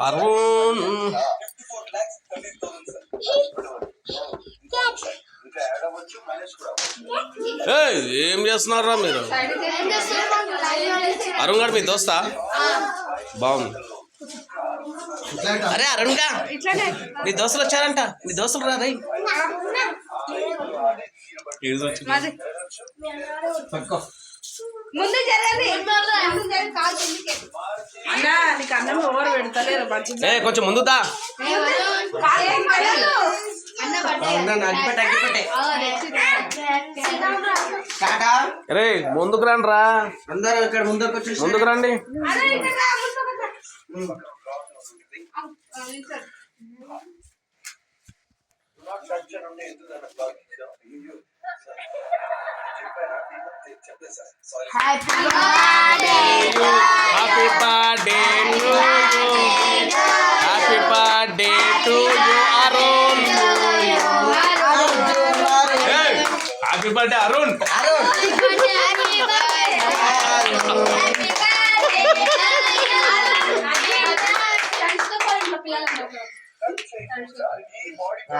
అరుణ్. ఏయ్, ఏం చేస్తున్నారా మీరు? అరుణ్ గారు మీ దోస్తా? బాగుంది. అరే అరుణ్గా ఇట్లానే నీ దోస్తులు వచ్చారంట. నీ దోస్తులు రా రై మాది జరగండి. అన్నా నీకు అన్నం పెడతలేరు? ఏ కొంచెం ముందు దా. అరే ముందుకు రండి రా అందరూ ఇక్కడ ముందుకు ముందుకు రండి. అరే ఇక్కడ రా, ముందుకు రా. ఆ, నిల్చోండి. Happy birthday to you happy birthday to you Arun happy birthday Arun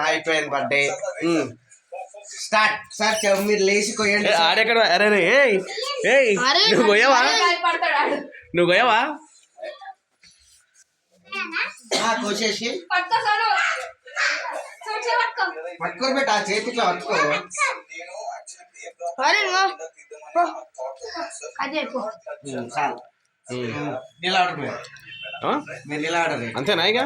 అయిపోయింది బర్త్డే స్టార్ట్ సార్ మీరు లేచి కొయ్యండి ఆడెక్కడ అరే రే ఏయ్ ఏయ్ నువ్వు ఆడు. నువ్వు పోయావా? ఆ, కోసేసి. పట్టుకొని పెట్టి ఆ చేతిలో పట్టుకో. ఉమ్, చాలు. అంతేనా ఇక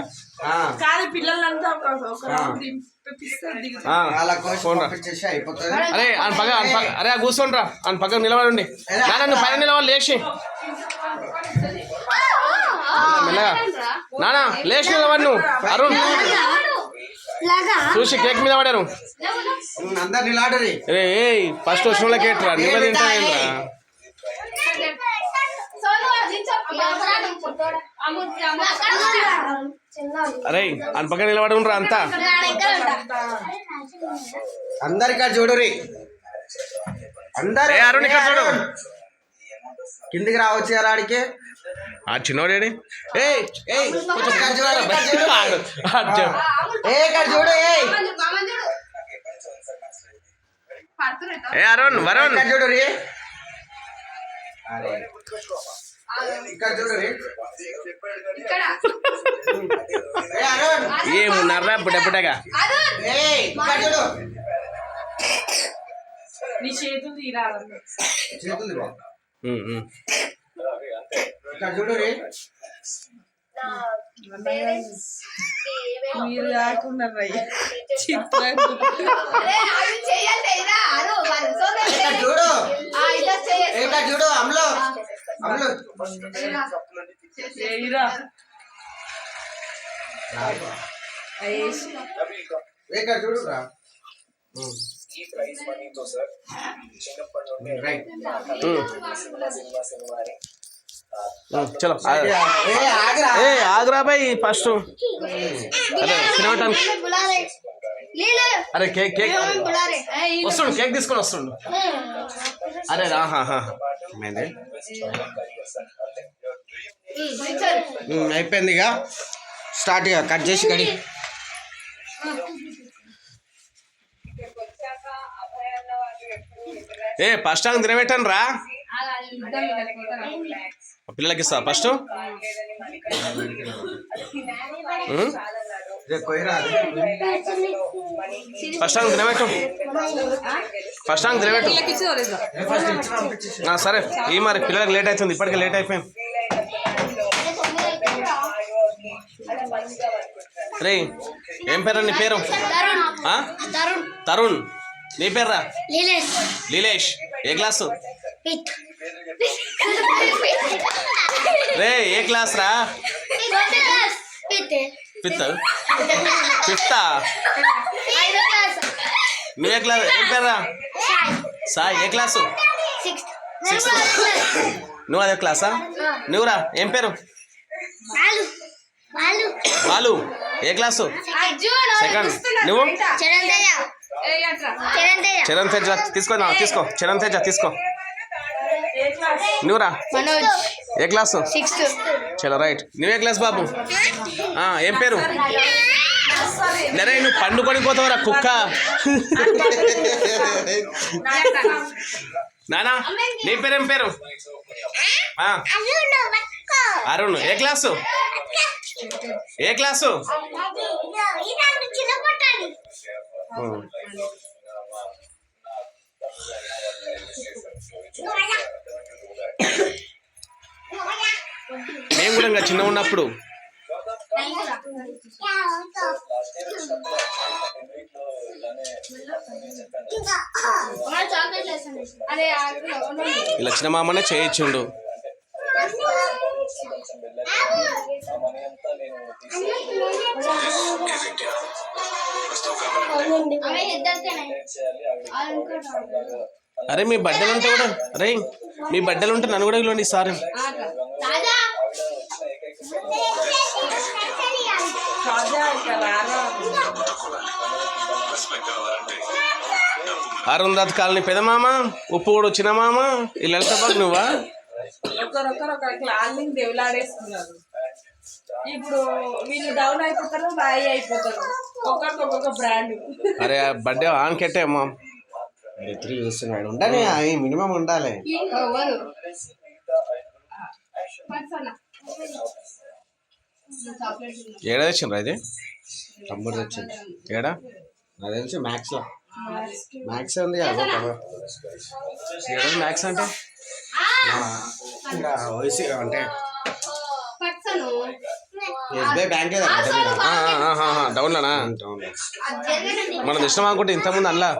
అరే ఆయన పక్క అరే ఆ కూర్చోండి రా ఆయన పక్కన నిలబడండి నాన్న నువ్వు పైన నిలబడి లేచి. మెల్లగా. నానా లేచి నిలబడి నువ్వు. అరుణ్. చూసి కేక్ మీద పడారు. ఫస్ట్ వచ్చిన వాళ్ళకి ఏంట్రా తింటా ఏంట్రా సోను, అది చెప్పు. అమ్ము, అమ్ము. అరే ఆయన పక్కన నిలబడి ఉండరా అంతా అందరు ఇక్కడ చూడురి అందరు ఏ అరుణ్ ఇక్కడ చూడు కిందికి రావచ్చు కదా ఆడికి ఆ చిన్నోడేడి. ఏ చూడు ఏ అరుణ్ వరుణ్ చూడు రే ఇక్కడ. చూడు రే ఇక్కడ ఏ అరుణ్ ఏమున్నారా ఏ ఇక్కడ చూడు. నీ చేతులు తీరాలి. ఇక్కడ చూడు రే. మీరు కాకుండా చూడు. చూడు అమ్ములు. చూడు రా ఈ మనీతో సార్ చిన్నప్పటి నుండి చలో ఏ ఆగరా ఫస్ట్ అరే కేక్ కేక్ వస్తుండు కేక్ తీసుకొని వస్తుండు. అరే రా అయిపోయింది ఇక. స్టార్ట్ ఇక కట్ చేసి కడి. ఏ ఫస్ట్ అంగ తినబెట్టాను రా. పిల్లలకి ఇస్తా ఫస్ట్. రే కొయ్యరా? ఫస్ట్ టైం తినబెట్టు ఫస్ట్ టైం తినబెట్టు సరే. ఈ మరి పిల్లలకి లేట్ అవుతుంది. ఇప్పటికే లేట్ అయిపోయింది రే ఏం పేరు నీ పేరు? తరుణ్. నీ పేర్రా లీలేష్. ఏ క్లాసు? రే ఏ క్లాస్ రా? ఫిఫ్త్? ఫిఫ్తా? నువ్వు ఏ క్లాస్ ఏం పేర్రా? సాయి ఏ క్లాసు? సిక్స్త్. నువ్వు అదే క్లాసా? నువ్వురా ఏం పేరు? బాలు. ఏ క్లాసు? సెకండ్ నువ్వు? చరణ్ తేజ. తీసుకో నా తీసుకో. చరణ్ తేజ తీసుకో. నువ్వురా? మనోజ్. ఏ క్లాసు? సిక్స్త్. చలో రైట్. నువ్వే క్లాస్ బాబు? ఆ, ఏం పేరు? నరే నువ్వు పండుకొని పోతావురా కుక్క? నానా నీ పేరు పేరు? అరుణ్ ఏ క్లాసు? ఏ క్లాసు. మేము కూడా ఇంకా చిన్న ఉన్నప్పుడు అరే ఇలా చిన్న మామనే చేయొచ్చుండు అరే మీ బడ్డలు ఉంటే కూడా అరే మీ బడ్డలు ఉంటే నన్ను కూడా ఇవ్వండి సార్. అరుంధత్ కాలనీ పెదమామ ఉప్పు కూడా చిన్న మామ? ఈ లలితబాగ్ నువ్వా? ఒకరొకరు ఒక క్లాలింగ్ దేవులాడేస్తున్నారు ఇప్పుడు వీళ్ళు డౌన్ అయిపోతారు బాయ్ అయిపోతారు. ఒక్కొక్కరికి ఒక్కొక్క బ్రాండ్ అరే బర్త్డే ఆన్ కెట్టే అమ్మా? ఇద్దరు చూస్తున్నాడు ఉండని మినిమం ఉండాలి. ఏడా తెచ్చిండ్రా ఇది తమ్ముడు వచ్చింది ఏడా? నాకు తెలిసి మ్యాథ్స్లో మ్యాథ్స్ ఉంది కదా. ఏడా మ్యాక్స్ అంటే? వయసు అంటే. ఎస్బీఐ బ్యాంక్ డౌన్లోనా. మనం ఇష్టం అనుకుంటే ఇంతకుముందు అల్లా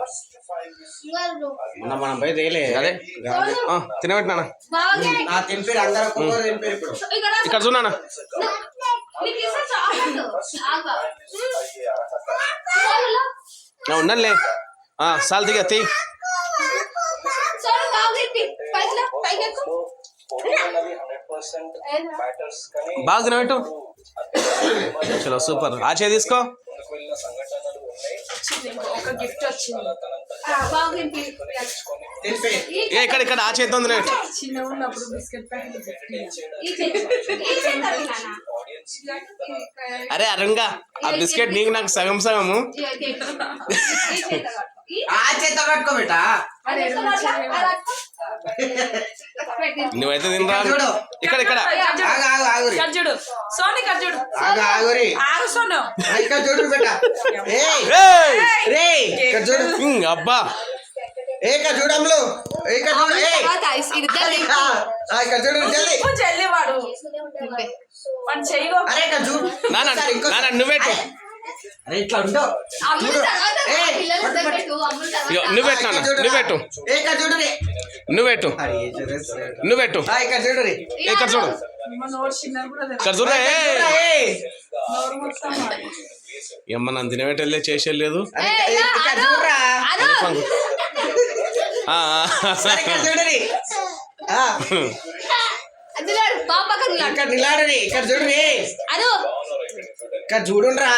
మనం పోయి తేలే. అదే. ఆ, తినబెట్టి నాన్న నా తినిపారు అందరూ ఒక్కొక్కరు తినిపారు ఇప్పుడు. ఇక్కడ చూడనా ఉండండిలే సాల్ దిగా తీ. బాగా తినబెట్టు. చలో సూపర్. ఆ చేయి తీసుకో ఇక్కడ ఇక్కడ ఆ అరే అరంగా ఆ బిస్కెట్ నీకు నాకు సగం సగము. ఆ చేత పట్టుకోబెట్టా నువ్వైతే తినరా. ఇక్కడ ఇక్కడ సోని ఆగురి. సోను. చూడు! రే అబ్బా. ఏ ఇక్కడ చూడమ్లు ఏ ఇక్కడ చూడు. ఏయ్. ఆ, ఆ, ఇక్కడ చూడు జల్దీ ఉప్పు జల్లి వాడు. వాడు చేయగో అరే ఇక్కడ చూడు. నాన్న ఒకసారి, ఇంకోసారి. నాన్న నువ్వెట్టు అరే ఇట్లా ఉండు నువ్వెట్టు నాన్న. నువ్వెట్టు ఇక్కడ చూడు రే. నువ్వెట్టు. నువ్వెట్టు ఇక్కడ చూడు రే. ఇక్కడ ఇక్కడ. ఏమన్నా చేసేయలేదు చూడురా ఇక్కడ ఆ, ఇక్కడ నిలాడు రే ఇక్కడ చూడు రే ఇక్కడ చూడుండ్రా.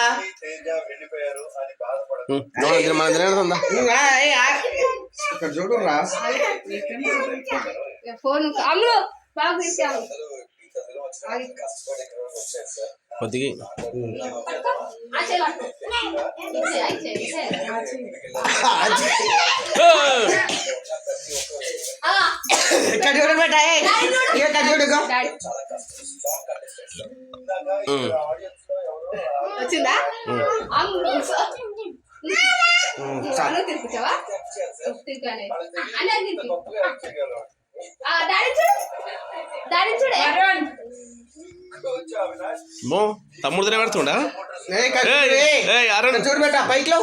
మనం తిన- మనం తినడుతుందా నువ్వు ఆ, ఏయ్, ఆ. ఇక్కడ చూడుండ్రా. ఫోన్ అమ్ములు బాగా తీసాము కొద్దిగా ఇక్కడ చూడు. బేట ఏయ్. ఇక్కడ చూడు ఇగో. డాడీ ఉమ్, వచ్చిందా. చాలు. అన్నం తినిపించావా తిరిగానే అన్నీ తినిపి ఆ, డాడీ చూడు. డాడీ చూడు. వరుణ్, మో తమ్ముడు తినబెడుతుండా ఏయ్, ఇక్కడ చూడు ఏయ్, రే. ఏయ్, అరుణ్. చూడు బేట పైకి లో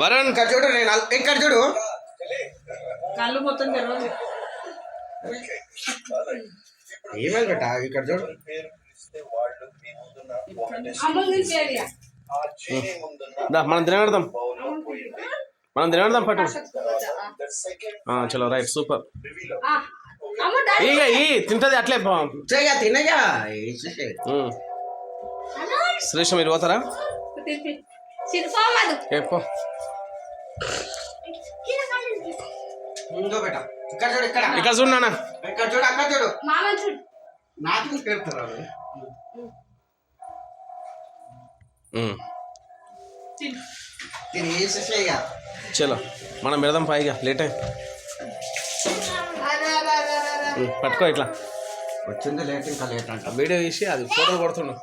వరుణ్. ఇక్కడ చూడు నేను ఇక్కడ చూడు. కళ్ళు మొత్తం తెలియదు ఏమేమి ఇక్కడ చూడు. మనం తినబెడదాం మనం తినబెడదాం పట్టు. ఆ, చలో రైట్ సూపర్. ఇక ఈ తింటది అట్లే పో. చేయగా తినగా. శ్రీష మీరు పోతారా? తినిపి బేట ఇక్కడ చూడు ఇక్కడ. ఇక్కడ చూడు నాన్న. ఇక్కడ చూడు అక్కడ చూడు. మామ చూడు. నాకు పెడతారు వాళ్ళు. ఉమ్. దీన్ని వేసేసే ఇక? చలో మనం పెడదాం పైగా లేట్ అయ్యి. పట్టుకో ఇట్లా. వచ్చింది లేట్ ఇంకా లేట్ అంట. వీడియో తీసి అది ఫోటో కొడుతున్నాం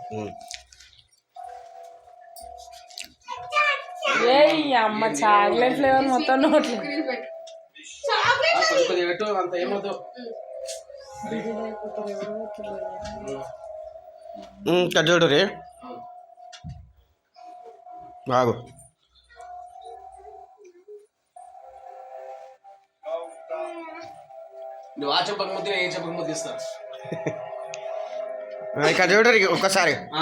ఏయ్ అమ్మ చాక్లెట్ ఫ్లేవర్ మొత్తం నోట్లు. కొద్దిగా పెట్టు అంత ఏమవుతు చూడు రే. బాగు నువ్వు ఆ చెప్పక ముద్దు ఏ చెప్పక ముద్దు ఇస్తా ఇక్కడ చూడు రే ఒక్కసారి. ఆ,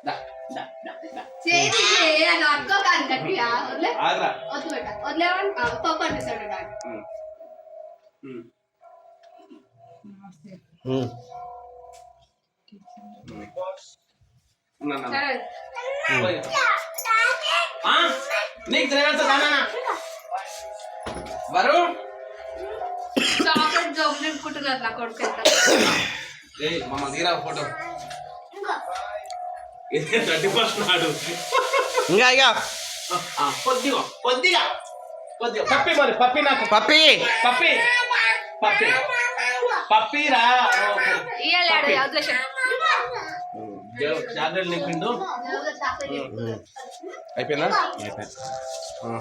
ఆ, చూడు ఆ. ఆగు. దా, దా, దా, దా, దా. చేతి అలా అక్కో కాదు గట్టిగా వదిలే ఆగురా. వద్దు పెట్ట వదిలేమని తోపని తీసాడు డాడీ ఉమ్. ఉమ్. ఉన్నా, ఉన్నా. సరే పోయి. ఆ? నీకు తిరగలుగుతా నాన్న వరు చాక్లెట్ జోబు నింపుకుంటున్నారు నా కొడుకు ఎంత ఏయ్ మమ్మ తీరా ఫోటో ఇది థర్టీ ఫస్ట్ నాడు ఇంకా. ఇక కొద్దిగా కొద్దిగా కొద్దిగా పప్పి మరి పప్పి నాకు. పప్పి. పప్పి. పప్పి. పప్పి రా. ఓకే. ఇయ్యాలి వదిలేసాడు జో- జాగ్రత్త నింపిండు చాక్లెట్ అయిపోయిందా? అయిపోయింది. ఆ.